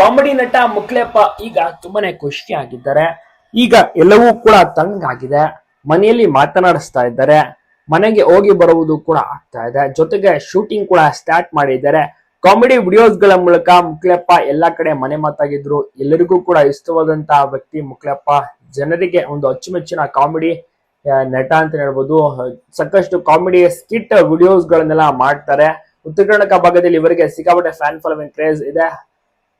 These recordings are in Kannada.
ಕಾಮಿಡಿ ನಟ ಮುಕ್ಲೆಪ್ಪ ಈಗ ತುಂಬಾನೇ ಖುಷಿ ಆಗಿದ್ದಾರೆ. ಈಗ ಎಲ್ಲವೂ ಕೂಡ ತಂಗಾಗಿದೆ ಮನೆಯಲ್ಲಿ ಮಾತನಾಡಿಸ್ತಾ ಇದ್ದಾರೆ. ಮನೆಗೆ ಹೋಗಿ ಬರುವುದು ಕೂಡ ಆಗ್ತಾ ಇದೆ. ಜೊತೆಗೆ ಶೂಟಿಂಗ್ ಕೂಡ ಸ್ಟಾರ್ಟ್ ಮಾಡಿದ್ದಾರೆ. ಕಾಮಿಡಿ ವಿಡಿಯೋಸ್ಗಳ ಮೂಲಕ ಮುಕ್ಲೆಪ್ಪ ಎಲ್ಲಾ ಕಡೆ ಮನೆ ಮಾತಾಗಿದ್ರು. ಎಲ್ಲರಿಗೂ ಕೂಡ ಇಷ್ಟವಾದಂತಹ ವ್ಯಕ್ತಿ ಮುಕ್ಲೆಪ್ಪ. ಜನರಿಗೆ ಒಂದು ಅಚ್ಚುಮೆಚ್ಚಿನ ಕಾಮಿಡಿ ನಟ ಅಂತ ಹೇಳ್ಬೋದು. ಸಾಕಷ್ಟು ಕಾಮಿಡಿ ಸ್ಕಿಟ್ ವಿಡಿಯೋಸ್ ಗಳನ್ನೆಲ್ಲ ಮಾಡ್ತಾರೆ. ಉತ್ತರ ಕರ್ನಾಟಕ ಭಾಗದಲ್ಲಿ ಇವರಿಗೆ ಸಿಕ್ಕಾಪಟ್ಟೆ ಫ್ಯಾನ್ ಫಾಲೋವಿಂಗ್ ಕ್ರೇಜ್ ಇದೆ.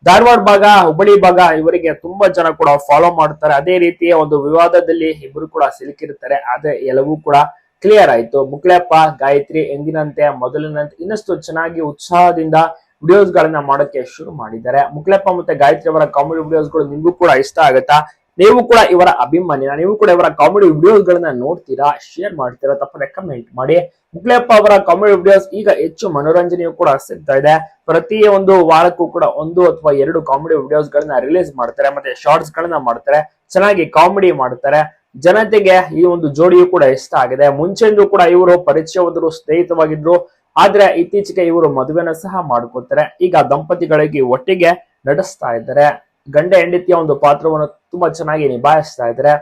ಧಾರವಾಡ ಭಾಗ, ಹುಬ್ಬಳ್ಳಿ ಭಾಗ ಇವರಿಗೆ ತುಂಬಾ ಜನ ಕೂಡ ಫಾಲೋ ಮಾಡ್ತಾರೆ. ಅದೇ ರೀತಿಯ ಒಂದು ವಿವಾದದಲ್ಲಿ ಇಬ್ಬರು ಕೂಡ ಸಿಲುಕಿರ್ತಾರೆ ಅದೇ ಎಲ್ಲವೂ ಕೂಡ ಕ್ಲಿಯರ್ ಆಯ್ತು. ಮುಕ್ಲೆಪ್ಪ, ಗಾಯತ್ರಿ ಎಂದಿನಂತೆ ಮೊದಲಿನಂತೆ ಇನ್ನಷ್ಟು ಚೆನ್ನಾಗಿ ಉತ್ಸಾಹದಿಂದ ವಿಡಿಯೋಸ್ ಗಳನ್ನ ಮಾಡೋಕೆ ಶುರು ಮಾಡಿದ್ದಾರೆ. ಮುಕ್ಲೆಪ್ಪ ಮತ್ತೆ ಗಾಯತ್ರಿ ಅವರ ಕಾಮಿಡಿ ವಿಡಿಯೋಸ್ ನಿಮಗೂ ನಿಮ್ಗೂ ಕೂಡ ಇಷ್ಟ ಆಗುತ್ತಾ? ನೀವು ಕೂಡ ಇವರ ಅಭಿಮಾನಿನ, ನೀವು ಕೂಡ ಇವರ ಕಾಮಿಡಿ ವಿಡಿಯೋಸ್ ಗಳನ್ನ ನೋಡ್ತೀರಾ ಶೇರ್ ಮಾಡ್ತೀರಾ, ತಪ್ಪದೆ ಕಮೆಂಟ್ ಮಾಡಿ. ಮುಕ್ಲೆಪ್ಪ ಅವರ ಕಾಮಿಡಿ ವಿಡಿಯೋಸ್ ಈಗ ಹೆಚ್ಚು ಮನೋರಂಜನೆಯು ಕೂಡ ಸಿಗ್ತಾ ಇದೆ. ಪ್ರತಿ ಒಂದು ವಾರಕ್ಕೂ ಕೂಡ ಒಂದು ಅಥವಾ ಎರಡು ಕಾಮಿಡಿ ವಿಡಿಯೋಸ್ ಗಳನ್ನ ರಿಲೀಸ್ ಮಾಡ್ತಾರೆ, ಮತ್ತೆ ಶಾರ್ಟ್ಸ್ ಗಳನ್ನ ಮಾಡ್ತಾರೆ, ಚೆನ್ನಾಗಿ ಕಾಮಿಡಿ ಮಾಡ್ತಾರೆ. ಜನತೆಗೆ ಈ ಒಂದು ಜೋಡಿಯು ಕೂಡ ಇಷ್ಟ ಆಗಿದೆ. ಮುಂಚೆಂದು ಕೂಡ ಇವರು ಪರಿಚಯವಾದರು, ಸ್ನೇಹಿತವಾಗಿದ್ರು, ಆದ್ರೆ ಇತ್ತೀಚೆಗೆ ಇವರು ಮದುವೆನ ಸಹ ಮಾಡ್ಕೊತಾರೆ ಈಗ ದಂಪತಿಗಳಿಗೆ ಒಟ್ಟಿಗೆ ನಡೆಸ್ತಾ ಇದ್ದಾರೆ. ಗಂಡ ಹೆಂಡತಿಯ ಒಂದು ಪಾತ್ರವನ್ನು ತುಂಬಾ ಚೆನ್ನಾಗಿ ನಿಭಾಯಿಸ್ತಾ ಇದ್ರೆ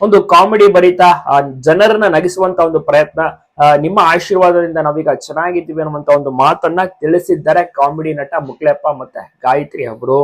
ಒಂದು ಕಾಮಿಡಿ ಭರಿತ ಆ, ಜನರನ್ನ ನಗಿಸುವಂತ ಒಂದು ಪ್ರಯತ್ನ ನಿಮ್ಮ ಆಶೀರ್ವಾದದಿಂದ ನಾವೀಗ ಚೆನ್ನಾಗಿದ್ದೀವಿ ಅನ್ನುವಂತ ಒಂದು ಮಾತನ್ನ ತಿಳಿಸಿದ್ದಾರೆ ಕಾಮಿಡಿ ನಟ ಮುಕ್ಲೆಪ್ಪ ಮತ್ತೆ ಗಾಯತ್ರಿ ಅವರು.